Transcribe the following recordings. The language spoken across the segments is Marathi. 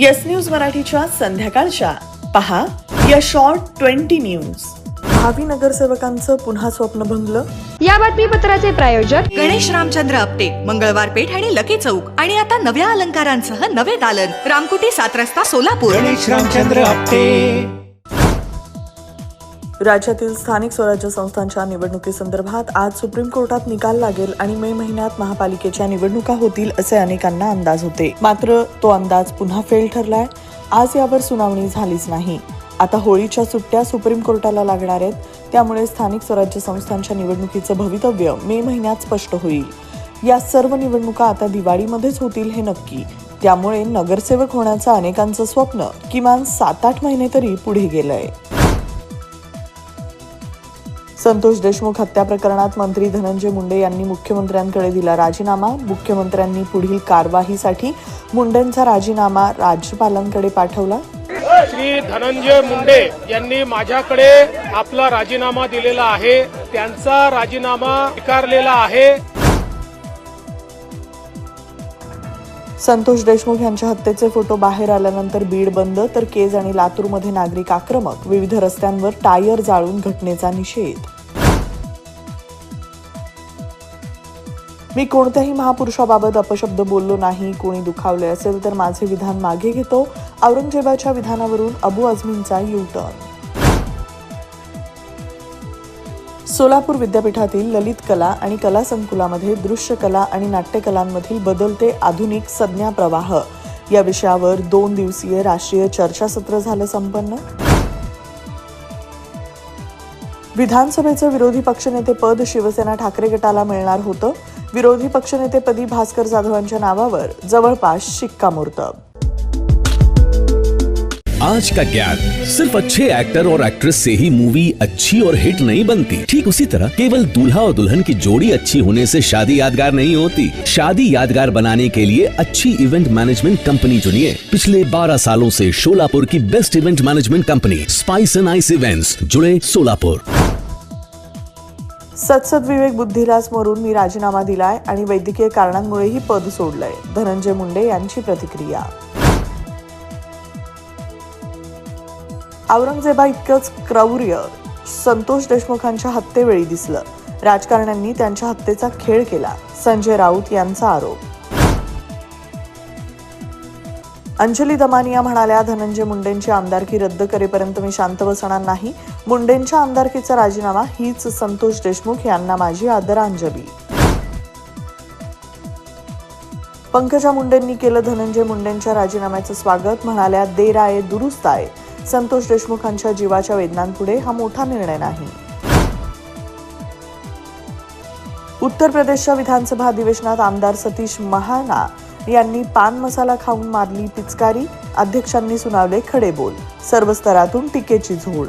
येस न्यूज मराठीच्या संध्याकाळच्या. पहा या शॉर्ट ट्वेंटी न्यूज भावी नगरसेवकांचं पुन्हा स्वप्न भंगलं? या बातमीपत्राचे प्रायोजक गणेश रामचंद्र आपटे मंगळवार पेठ आणि लकी चौक. आणि आता नव्या अलंकारांसह नवे दालन. रामकुटी सात रस्ता सोलापूर. गणेश रामचंद्र आपटे. राज्यातील स्थानिक स्वराज्य संस्थांच्या निवडणुकीसंदर्भात आज सुप्रीम कोर्टात निकाल लागेल आणि मे महिन्यात महापालिकेच्या निवडणुका होतील असे अनेकांना अंदाज होते. मात्र तो अंदाज पुन्हा फेल ठरलाय. आज यावर सुनावणी झालीच नाही. आता होळीच्या सुट्ट्या सुप्रीम कोर्टाला लागणार आहेत. त्यामुळे स्थानिक स्वराज्य संस्थांच्या निवडणुकीचं भवितव्य मे महिन्यात स्पष्ट होईल. या सर्व निवडणुका आता दिवाळीमध्येच होतील हे नक्की. त्यामुळे नगरसेवक होण्याचं अनेकांचं स्वप्न किमान सात आठ महिने तरी पुढे गेलंय. संतोष देशमुख हत्या प्रकरणात मंत्री धनंजय मुंडे यांनी मुख्यमंत्र्यांकडे दिला राजीनामा. मुख्यमंत्र्यांनी पुढील कारवाईसाठी मुंडेंचा राजीनामा राज्यपालांकडे पाठवला. श्री धनंजय मुंडे यांनी माझ्याकडे आपला राजीनामा दिलेला आहे. त्यांचा राजीनामा स्वीकारलेला आहे. संतोष देशमुख यांच्या हत्येचे फोटो बाहेर आल्यानंतर बीड बंद तर केज आणि लातूरमध्ये नागरिक आक्रमक विविध रस्त्यांवर टायर जाळून घटनेचा निषेध. मी कोणत्याही महापुरुषाबाबत अपशब्द बोललो नाही कोणी दुखावले असेल तर माझे विधान मागे घेतो. औरंगजेबाच्या विधानावरून अबू आझमींचा यू टर्न सोलापूर विद्यापीठातील ललित कला आणि कला संकुलामध्ये दृश्य कला आणि नाट्यकलांमधील बदलते आधुनिक संज्ञा प्रवाह या विषयावर दोन दिवसीय राष्ट्रीय चर्चासत्र झालं संपन्न. विधानसभेचं विरोधी पक्षनेते पद शिवसेना ठाकरे गटाला मिळणार होतं. विरोधी पक्षनेतेपदी भास्कर जाधवांच्या नावावर जवळपास शिक्कामोर्तब. आज का ज्ञान सिर्फ़ अच्छे एक्टर और एक्ट्रेस से ही मूवी अच्छी और हिट नहीं बनती। ठीक उसी तरह केवल दूल्हा और दुल्हन की जोड़ी अच्छी होने से शादी यादगार नहीं होती। शादी यादगार बनाने के लिए अच्छी इवेंट मैनेजमेंट कंपनी चुनिए। पिछले 12 सालों से शोलापुर की best event management company Spice and Ice events जुड़े सोलापुर सत्सद विवेक बुद्धिराज मोरून मी राजीनामा दिलाय आणि वैद्यकीय कारणांमुळेही पद सोडलंय, धनंजय मुंडे यांची प्रतिक्रिया। औरंगजेबा इतकंच क्रौर्य संतोष देशमुखांच्या हत्येवेळी दिसलं. राजकारण्यांनी त्यांच्या हत्येचा खेळ केला संजय राऊत यांचा आरोप. अंजली दमानिया म्हणाल्या धनंजय मुंडेंची आमदारकी रद्द करेपर्यंत मी शांत बसणार नाही. मुंडेंच्या आमदारकीचा राजीनामा हीच संतोष देशमुख यांना माझी आदरांजली. पंकजा मुंडेंनी केलं धनंजय मुंडेंच्या राजीनाम्याचं स्वागत म्हणाल्या देर आहे दुरुस्त आहे. संतोष देशमुखांच्या जीवाच्या वेदनांपुढे हा मोठा निर्णय नाही. उत्तर प्रदेशच्या विधानसभा अधिवेशनात आमदार सतीश महाना यांनी पान मसाला खाऊन मारली पिचकारी अध्यक्षांनी सुनावले खडे बोल सर्व स्तरातून टीकेची झोड.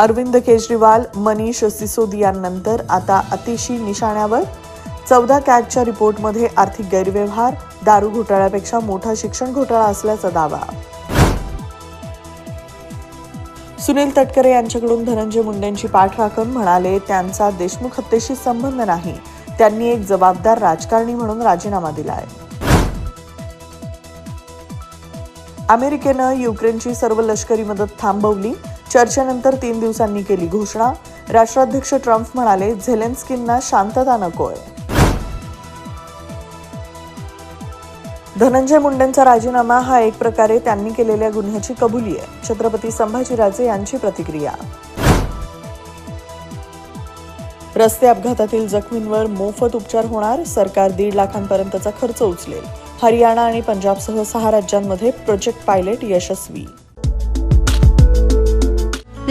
अरविंद केजरीवाल मनीष सिसोदियांनंतर आता अतिशी निशाण्यावर. चौदा कॅगच्या रिपोर्टमध्ये आर्थिक गैरव्यवहार दारू घोटाळ्यापेक्षा मोठा शिक्षण घोटाळा असल्याचा दावा. सुनील तटकरे यांच्याकडून धनंजय मुंडेंची पाठराखण म्हणाले त्यांचा देशमुख हत्येशी संबंध नाही. त्यांनी एक जबाबदार राजकारणी म्हणून राजीनामा दिलाय. अमेरिकेनं युक्रेनची सर्व लष्करी मदत थांबवली. चर्चेनंतर तीन दिवसांनी केली घोषणा. राष्ट्राध्यक्ष ट्रम्प म्हणाले झेलेन्स्कींना शांतता नकोय. धनंजय मुंडेंचा राजीनामा हा एक प्रकारे त्यांनी केलेल्या गुन्ह्याची कबुली आहे. छत्रपती संभाजीराजे यांची प्रतिक्रिया. रस्ते अपघातातील जखमींवर मोफत उपचार होणार. सरकार दीड लाखांपर्यंतचा खर्च उचलेल. हरियाणा आणि पंजाबसह सहा राज्यांमध्ये प्रोजेक्ट पायलट यशस्वी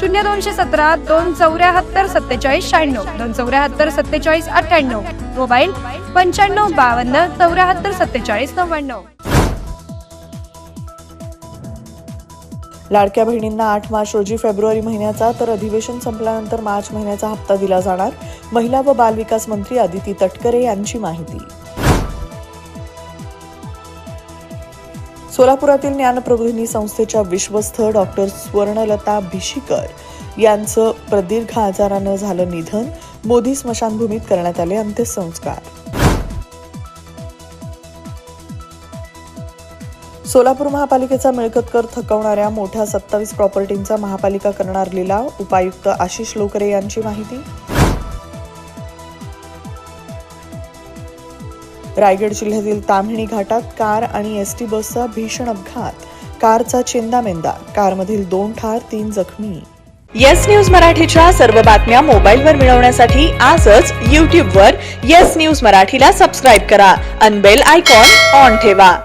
शून्य दोनशे सतरा दोन चौऱ्याहत्तर सत्तेचाळीस शहाण्णव. दोन चौऱ्याहत्तर सत्तेचाळीस अठ्ठ्याण्णव. मोबाईल पंच्याण्णव बावन्न चौऱ्याहत्तर सत्तेचाळीस नव्याण्णव. लाडक्या बहिणींना आठ मार्च रोजी फेब्रुवारी महिन्याचा तर अधिवेशन संपल्यानंतर मार्च महिन्याचा हप्ता दिला जाणार. महिला व बालविकास मंत्री आदिती तटकरे यांची माहिती. सोलापुरातील ज्ञानप्रबोधिनी संस्थेच्या विश्वस्त डॉक्टर स्वर्णलता भिशीकर यांचं प्रदीर्घ आजारानं झालं निधन. मोदी स्मशानभूमीत करण्यात आले अंत्यसंस्कार. सोलापूर महापालिकेचा मिळकत कर थकवणाऱ्या मोठ्या सत्तावीस प्रॉपर्टींचा महापालिका करणार लिलाव उपायुक्त आशिष लोकरे यांची माहिती. रायगड जिल्ह्यातील ताम्हिणी घाटात कार आणि एस टी बसचा भीषण अपघात. कारचा चेंदामेंदा. कारमधील दोन ठार तीन जखमी. येस न्यूज मराठीच्या सर्व बातम्या मोबाईलवर मिळवण्यासाठी आजच यूट्यूबवर येस न्यूज मराठीला सबस्क्राईब करा. अनबेल आयकॉन ऑन ठेवा.